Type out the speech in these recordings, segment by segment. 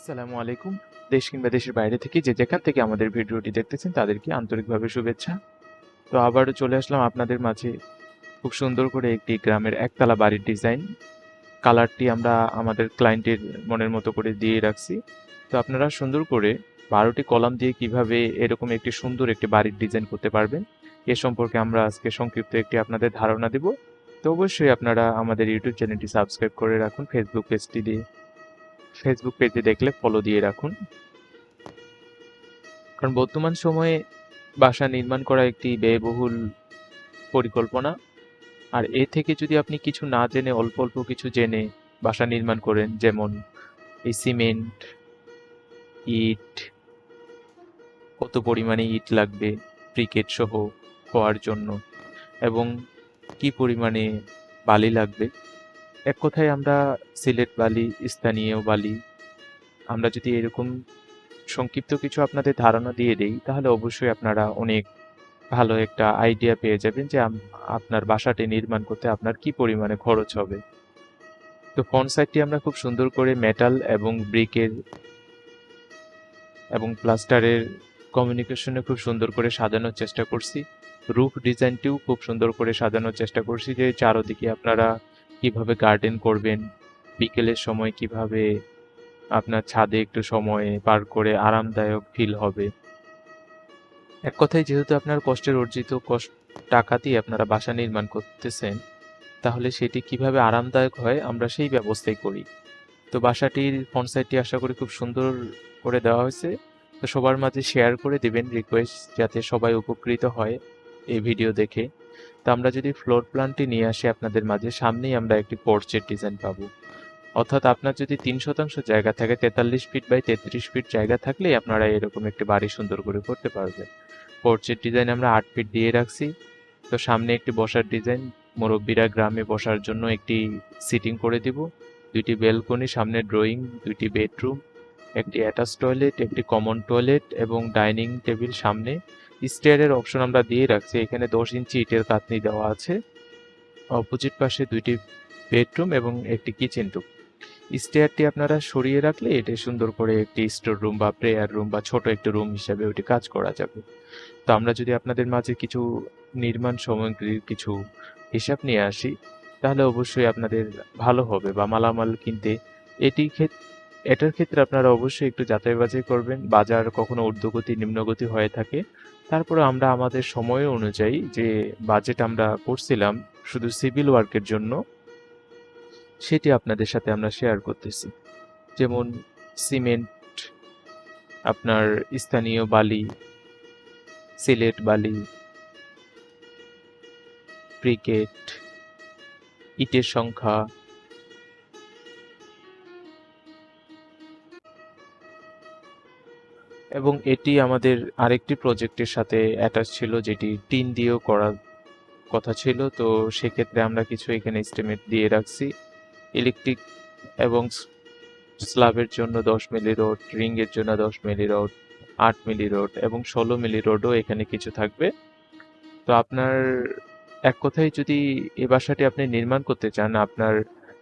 আসসালামু আলাইকুম। দেশ কিংবা দেশের বাইরে থেকে যে যেখান থেকে আমাদের ভিডিওটি দেখতেছেন, তাদেরকে আন্তরিকভাবে শুভেচ্ছা। তো আবারও চলে আসলাম আপনাদের মাঝে খুব সুন্দর করে একটি গ্রামের একতলা বাড়ির ডিজাইন। কালারটি আমরা আমাদের ক্লায়েন্টের মনের মতো করে দিয়ে রাখছি। তো আপনারা সুন্দর করে বারোটি কলাম দিয়ে কীভাবে এরকম একটি সুন্দর একটি বাড়ির ডিজাইন করতে পারবেন, এ সম্পর্কে আমরা আজকে সংক্ষিপ্ত একটি আপনাদের ধারণা দেব। তো অবশ্যই আপনারা আমাদের ইউটিউব চ্যানেলটি সাবস্ক্রাইব করে রাখুন, ফেসবুক পেজটি দিয়ে। ফেসবুক পেজে দেখলে ফলো দিয়ে রাখুন। কারণ বর্তমান সময়ে বাসা নির্মাণ করা একটি ব্যয়বহুল পরিকল্পনা। আর এ থেকে যদি আপনি কিছু না জেনে, অল্প অল্প কিছু জেনে বাসা নির্মাণ করেন, যেমন এই সিমেন্ট, ইট, কত পরিমাণে ইট লাগবে ক্রিকেট সহ হওয়ার জন্য এবং কি পরিমাণে বালি লাগবে এক কথায় আমরা সিলেট বালি, স্থানীয় বালি, আমরা যদি এরকম সংক্ষিপ্ত কিছু আপনাদের ধারণা দিয়ে দেই, তাহলে অবশ্যই আপনারা অনেক ভালো একটা আইডিয়া পেয়ে যাবেন যে আপনার বাসাটি নির্মাণ করতে আপনার কি পরিমাণে খরচ হবে। তো ফ্রন্ট সাইডটি আমরা খুব সুন্দর করে মেটাল এবং ব্রিকের এবং প্লাস্টারের কমিউনিকেশনে খুব সুন্দর করে সাজানোর চেষ্টা করছি। রুফ ডিজাইনটিও খুব সুন্দর করে সাজানোর চেষ্টা করছি যে চারোদিকে আপনারা কীভাবে গার্ডেন করবেন, বিকেলের সময় কীভাবে আপনার ছাদে একটু সময় পার করে আরামদায়ক ফিল হবে। এক কথায় যেহেতু আপনার কষ্টের অর্জিত কষ্ট টাকা দিয়ে আপনারা বাসা নির্মাণ করতেছেন, তাহলে সেটি কীভাবে আরামদায়ক হয় আমরা সেই ব্যবস্থাই করি। তো বাসাটির ফ্রন্ট সাইডটি আশা করি খুব সুন্দর করে দেওয়া হয়েছে। তো সবার মাঝে শেয়ার করে দেবেন রিকোয়েস্ট যাতে সবাই উপকৃত হয় এই ভিডিও দেখে। তো আমরা যদি ফ্লোর প্ল্যানটি নিয়ে আসি আপনাদের মাঝে, সামনেই আমরা একটি পোর্চের ডিজাইন পাবো। অর্থাৎ আপনার যদি তিন শতাংশ জায়গা থাকে, তেতাল্লিশ ফিট বাই তেত্রিশ ফিট জায়গা থাকলেই আপনারা এরকম একটি বাড়ি সুন্দর করে করতে পারবেন। পোর্চের ডিজাইন আমরা আট ফিট দিয়ে রাখছি। তো সামনে একটি বসার ডিজাইন মুরব্বীরা গ্রামে বসার জন্য একটি সিটিং করে দিব। দুইটি বেলকনি সামনে ড্রয়িং দুইটি বেডরুম একটি অ্যাটাচ টয়লেট একটি কমন টয়লেট এবং ডাইনিং টেবিল সামনে। স্টেয়ারের অপশন আমরা দিয়ে রাখছি। এখানে দশ ইঞ্চি ইটের কাতনি দেওয়া আছে। অপোজিট পাশে দুইটি বেডরুম এবং একটি কিচেন রুম। স্টেয়ারটি আপনারা সরিয়ে রাখলে এটি সুন্দর করে একটি স্টোর রুম বা প্রেয়ার রুম বা ছোট একটি রুম হিসাবে ওটি কাজ করা যাবে। তো আমরা যদি আপনাদের মাঝে কিছু নির্মাণ সামগ্রীর কিছু হিসাব নিয়ে আসি, তাহলে অবশ্যই আপনাদের ভালো হবে বা মালামাল কিনতে এটি এটার ক্ষেত্রে আপনারা অবশ্যই একটু যাচাই বাছাই করবেন। বাজার কখনো ঊর্ধ্বগতি, নিম্নগতি হয়ে থাকে। তারপরে আমরা আমাদের সময় অনুযায়ী যে বাজেট আমরা করছিলাম, শুধু সিভিল ওয়ার্কের জন্য, সেটি আপনাদের সাথে আমরা শেয়ার করতেছি। যেমন সিমেন্ট আপনার স্থানীয় বালি, সিলেট বালি ক্রিকেট ইটের সংখ্যা এবং এটি আমাদের আরেকটি প্রজেক্টের সাথে অ্যাটাচ ছিল, যেটি টিন দিয়েও করার কথা ছিল। তো সেক্ষেত্রে আমরা কিছু এখানে এস্টিমেট দিয়ে রাখছি। ইলেকট্রিক এবং স্ল্যাবের জন্য দশ মিলি রোড রিংয়ের জন্য দশ মিলি রোড আট মিলি রোড এবং ষোলো মিলি রোডও এখানে কিছু থাকবে। তো আপনার এক কথায় যদি এ বাসাটি আপনি নির্মাণ করতে চান, আপনার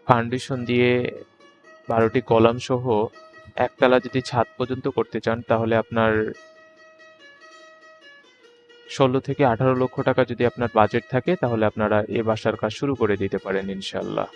ফাউন্ডেশন দিয়ে বারোটি কলাম সহ একতলা যদি ছাদ পর্যন্ত করতে চান, তাহলে আপনার ষোলো থেকে আঠারো লক্ষ টাকা যদি আপনার বাজেট থাকে, তাহলে আপনারা এ বাসার কাজ শুরু করে দিতে পারেন ইনশাল্লাহ